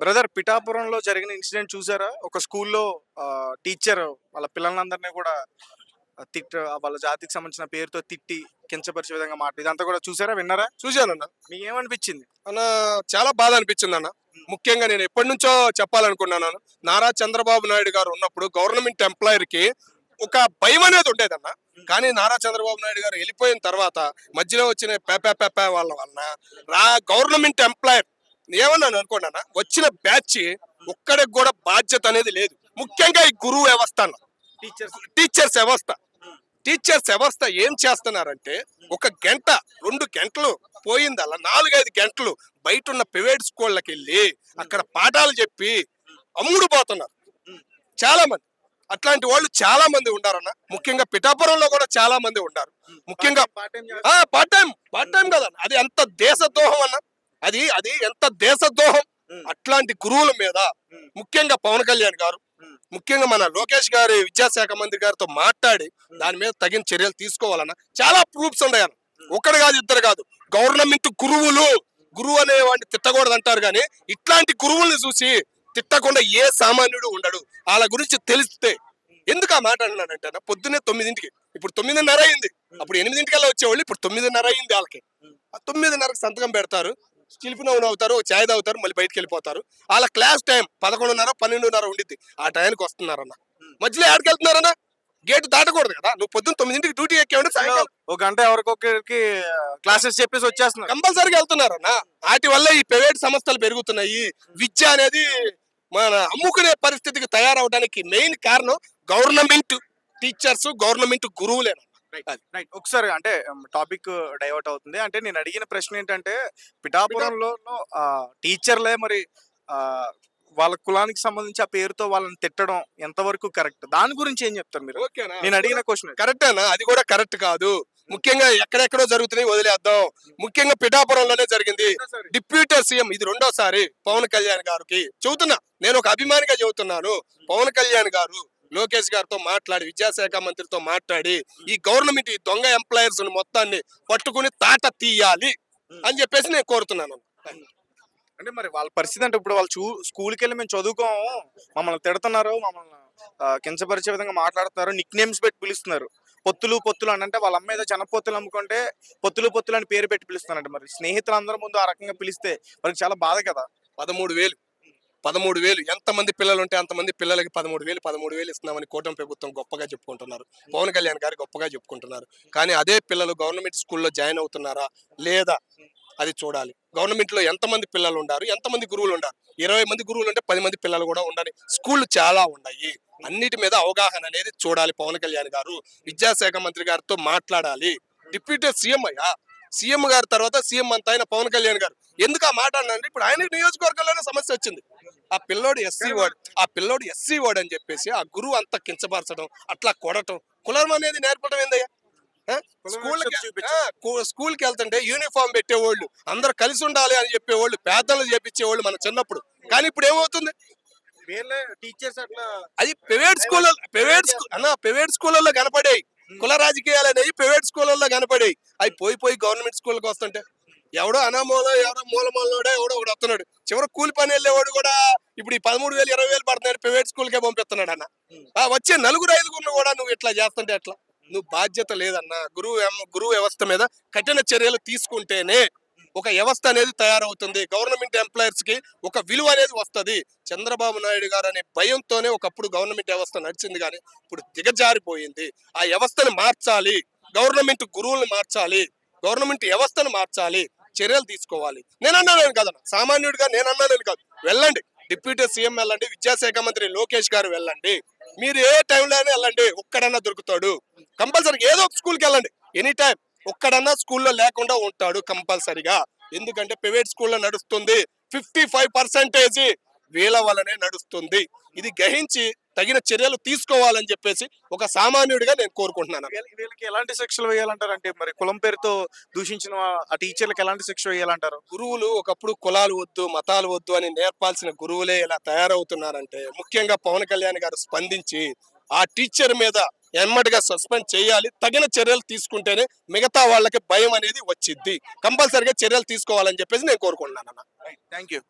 Brother పిఠాపురంలో జరిగిన incident చూసారా? ఒక స్కూల్లో టీచర్ వాళ్ళ పిల్లలందరినీ కూడా తిట్ట వాళ్ళ జాతికి సంబంధించిన పేరుతో తిట్టి కించపరిచే విధంగా మాట ఇదంతా కూడా చూసారా? విన్నారా? చూశానన్న మీకు ఏమనిపించింది? అన్న చాలా బాధ అనిపించింది అన్న. ముఖ్యంగా నేను ఎప్పటి నుంచో చెప్పాలనుకున్నాను నారా చంద్రబాబు నాయుడు గారు ఉన్నప్పుడు గవర్నమెంట్ ఎంప్లాయర్కి ఒక భయం అనేది ఉండేదన్న. కానీ నారా చంద్రబాబు నాయుడు గారు వెళ్ళిపోయిన తర్వాత మధ్యలో వచ్చిన పేపే పేపే వాళ్ళ వలన రా గవర్నమెంట్ ఎంప్లాయర్ ఏమన్నాను అనుకోండి అన్న వచ్చిన బ్యాచ్ ఒక్కడికి కూడా బాధ్యత అనేది లేదు. ముఖ్యంగా ఈ గురువు వ్యవస్థ అన్న. టీచర్స్ టీచర్స్ వ్యవస్థ. టీచర్స్ వ్యవస్థ ఏం చేస్తున్నారంటే ఒక గంట రెండు గంటలు పోయిందల్లా నాలుగైదు గంటలు బయట ఉన్న ప్రైవేట్ స్కూళ్ళకి వెళ్ళి అక్కడ పాఠాలు చెప్పి అమ్ముడు పోతున్నారు. చాలా మంది. అట్లాంటి వాళ్ళు చాలా మంది ఉండారన్న. ముఖ్యంగా పిఠాపురంలో కూడా చాలా మంది ఉన్నారు. ముఖ్యంగా పార్ట్ టైం పార్ట్ టైం కదా అది ఎంత దేశద్రోహం అన్న. అది అది ఎంత దేశద్రోహం. అట్లాంటి గురువుల మీద. ముఖ్యంగా పవన్ కళ్యాణ్ గారు. ముఖ్యంగా మన లోకేష్ గారి విద్యాశాఖ మంత్రి గారితో మాట్లాడి దాని మీద తగిన చర్యలు తీసుకోవాలన్న చాలా ప్రూఫ్స్ ఉన్నాయన్న. ఒకటి కాదు ఇద్దరు కాదు. గవర్నమెంట్ గురువులు గురువు అనే వాడిని తిట్టకూడదు అంటారు కానీ ఇట్లాంటి గురువుల్ని చూసి తిట్టకుండా ఏ సామాన్యుడు ఉండడు. వాళ్ళ గురించి తెలిస్తే. ఎందుకు ఆ మాట అన్నానంటే అన్న, పొద్దున్నే తొమ్మిదింటికి. ఇప్పుడు తొమ్మిదిన్నర అయింది. అప్పుడు ఎనిమిదింటికల్లా వచ్చేవాళ్ళు ఇప్పుడు తొమ్మిదిన్నర అయింది వాళ్ళకి. ఆ తొమ్మిదిన్నరకు సంతకం పెడతారు. చిలిపి నవ్వును అవుతారు చాయ్ తాగుతారు మళ్ళీ బయటికి వెళ్ళిపోతారు. వాళ్ళ క్లాస్ టైం పదకొండున్నర పన్నెండున్నర ఉండిద్ది. ఆ టైంకి వస్తున్నారన్న. మధ్యలో ఎక్కడికి వెళ్తున్నారన్న? గేట్ దాటకూడదు కదా. నువ్వు పొద్దున్న తొమ్మిదింటికి డ్యూటీ ఎక్కేవంటే ఒక గంట ఎవరికొకరికి క్లాసెస్ చెప్పేసి వచ్చేస్తున్నారు. కంపల్సరీగా వెళ్తున్నారన్న. వాటి వల్ల ఈ ప్రైవేట్ సంస్థలు పెరుగుతున్నాయి. విద్య అనేది మన అమ్ముకునే పరిస్థితికి తయారవడానికి మెయిన్ కారణం గవర్నమెంట్ టీచర్స్ గవర్నమెంట్ గురువులేనా రైట్ ఒకసారి అంటే టాపిక్ డైవర్ట్ అవుతుంది. అంటే నేను అడిగిన ప్రశ్న ఏంటంటే పిఠాపురంలో టీచర్లే మరి ఆ, వాళ్ళ కులానికి సంబంధించి ఆ పేరుతో వాళ్ళని తిట్టడం ఎంతవరకు కరెక్ట్? దాని గురించి ఏం చెప్తారు మీరు? ఓకేనా నేను అడిగిన క్వశ్చన్ కరెక్టేనా అది కూడా కరెక్ట్ కాదు. ముఖ్యంగా ఎక్కడెక్కడో జరుగుతున్నాయి వదిలేద్దాం. ముఖ్యంగా పిఠాపురంలోనే జరిగింది. డిప్యూటీ సీఎం ఇది రెండోసారి పవన్ కళ్యాణ్ గారికి. చెబుతున్నా నేను ఒక అభిమానిగా చెబుతున్నాను. పవన్ కళ్యాణ్ గారు లోకేష్ గారితో మాట్లాడి విద్యాశాఖ మంత్రితో మాట్లాడి ఈ గవర్నమెంట్ ఈ దొంగ ఎంప్లాయర్స్ మొత్తాన్ని పట్టుకుని తాట తీయాలి అని చెప్పేసి నేను కోరుతున్నాను. అంటే మరి వాళ్ళ పరిస్థితి అంటే ఇప్పుడు వాళ్ళు చూ స్కూల్కి వెళ్ళి మేము చదువుకోము. మమ్మల్ని తిడుతున్నారు మమ్మల్ని కించపరిచే విధంగా మాట్లాడుతున్నారు నిక్ నేమ్స్ పెట్టి పిలుస్తున్నారు. పొత్తులు పొత్తులు అని అంటే వాళ్ళ అమ్మ ఏదో జనపొత్తులు అమ్ముకుంటే పొత్తులు పొత్తులు అని పేరు పెట్టి పిలుస్తున్నారంట మరి. స్నేహితులందరి ముందు ఆ రకంగా పిలిస్తే వాళ్ళకి చాలా బాధ కదా. పదమూడు వేలు. పదమూడు వేలు. ఎంతమంది పిల్లలు ఉంటే అంతమంది పిల్లలకి పదమూడు వేలు పదమూడు వేలు ఇస్తున్నామని కూటమి ప్రభుత్వం గొప్పగా చెప్పుకుంటున్నారు. పవన్ కళ్యాణ్ గారు గొప్పగా చెప్పుకుంటున్నారు. కానీ అదే పిల్లలు గవర్నమెంట్ స్కూల్లో జాయిన్ అవుతున్నారా లేదా అది చూడాలి. గవర్నమెంట్లో ఎంతమంది పిల్లలు ఉండారు ఎంతమంది గురువులు ఉండారు ఇరవై మంది గురువులు ఉంటే పది మంది పిల్లలు కూడా ఉండాలి. స్కూళ్ళు చాలా ఉన్నాయి. అన్నిటి మీద అవగాహన అనేది చూడాలి పవన్ కళ్యాణ్ గారు. విద్యాశాఖ మంత్రి గారితో మాట్లాడాలి. డిప్యూటీ సీఎం అయ్యా. సీఎం గారి తర్వాత సీఎం అంత ఆయన పవన్ కళ్యాణ్ గారు. ఎందుకు ఆ మాట అన్నాను ఇప్పుడు ఆయన నియోజకవర్గంలోనే సమస్య వచ్చింది. ఆ పిల్లోడు ఎస్సీ వార్డ్ ఆ పిల్లోడు ఎస్సీ వార్డ్ అని చెప్పేసి ఆ గురువు అంతా కించపరచడం అట్లా కొడటం. కులం అనేది నేర్పడం ఏందయ్యా? స్కూల్ స్కూల్కి వెళ్తుంటే యూనిఫామ్ పెట్టేవాళ్ళు. అందరు కలిసి ఉండాలి అని చెప్పేవాళ్ళు పేదలు చేపించేవాళ్ళు మన చిన్నప్పుడు. కానీ ఇప్పుడు ఏమవుతుంది? వీళ్ళే టీచర్స్ అట్లా అది ప్రైవేట్ స్కూల్ ప్రైవేట్ స్కూల్ అన్న ప్రైవేట్ స్కూళ్ళలో కనపడేవి కుల రాజకీయాలు అనేవి ప్రైవేట్ స్కూళ్ళల్లో కనపడేవి. అవి పోయి పోయి గవర్నమెంట్ స్కూళ్ళకి వస్తుంటే ఎవడో అనామూలో ఎవడో మూలమూలనోడో ఎవడో ఒకడు వస్తున్నాడు. చివరి కూలి పని వెళ్ళేవాడు కూడా ఇప్పుడు ఈ పదమూడు వేలు ఇరవై వేలు పడుతున్నాడు ప్రైవేట్ స్కూల్కే పంపిస్తున్నాడు అన్న. ఆ వచ్చే నలుగురు ఐదుగురు కూడా నువ్వు ఇట్లా చేస్తుంటే ఎట్లా? నువ్వు బాధ్యత లేదన్న. గురువు గురువు వ్యవస్థ మీద కఠిన చర్యలు తీసుకుంటేనే ఒక వ్యవస్థ అనేది తయారవుతుంది. గవర్నమెంట్ ఎంప్లాయర్స్కి ఒక విలువ అనేది వస్తది. చంద్రబాబు నాయుడు గారు అనే భయంతోనే ఒకప్పుడు గవర్నమెంట్ వ్యవస్థ నడిచింది కానీ ఇప్పుడు దిగజారిపోయింది. ఆ వ్యవస్థను మార్చాలి. గవర్నమెంట్ గురువుల్ని మార్చాలి. గవర్నమెంట్ వ్యవస్థను మార్చాలి. చర్యలు తీసుకోవాలి. నేను అన్నాను కదా సామాన్యుడిగా నేను అన్నాను కాదు. వెళ్ళండి. డిప్యూటీ సీఎం వెళ్ళండి. విద్యాశాఖ మంత్రి లోకేష్ గారు వెళ్ళండి. మీరు ఏ టైంలో అయినా వెళ్ళండి. ఒక్కడన్నా దొరుకుతాడు. కంపల్సరీ ఏదో ఒక స్కూల్కి వెళ్ళండి. Any time. ఒక్కడన్నా స్కూల్లో లేకుండా ఉంటాడు కంపల్సరిగా. ఎందుకంటే ప్రైవేట్ స్కూల్లో నడుస్తుంది. ఫిఫ్టీ ఫైవ్ పర్సెంటేజ్ వీళ్ళ వల్లనే నడుస్తుంది. ఇది గ్రహించి తగిన చర్యలు తీసుకోవాలని చెప్పేసి ఒక సామాన్యుడిగా నేను కోరుకుంటున్నాను. వీళ్ళ- వీళ్ళకి ఎలాంటి శిక్షలు వేయాలంటారు అంటే మరి కులం పేరుతో దూషించిన ఆ టీచర్లకు ఎలాంటి శిక్ష వేయాలంటారు? గురువులు ఒకప్పుడు కులాలు వద్దు మతాలు వద్దు అని నేర్పాల్సిన గురువులే ఇలా తయారవుతున్నారంటే ముఖ్యంగా పవన్ కళ్యాణ్ గారు స్పందించి ఆ టీచర్ మీద ఎమ్మటిగా సస్పెండ్ చేయాలి. తగిన చర్యలు తీసుకుంటేనే మిగతా వాళ్ళకి భయం అనేది వచ్చిద్ది. కంపల్సరిగా చర్యలు తీసుకోవాలని చెప్పేసి నేను కోరుకుంటున్నాను అన్న థ్యాంక్ యూ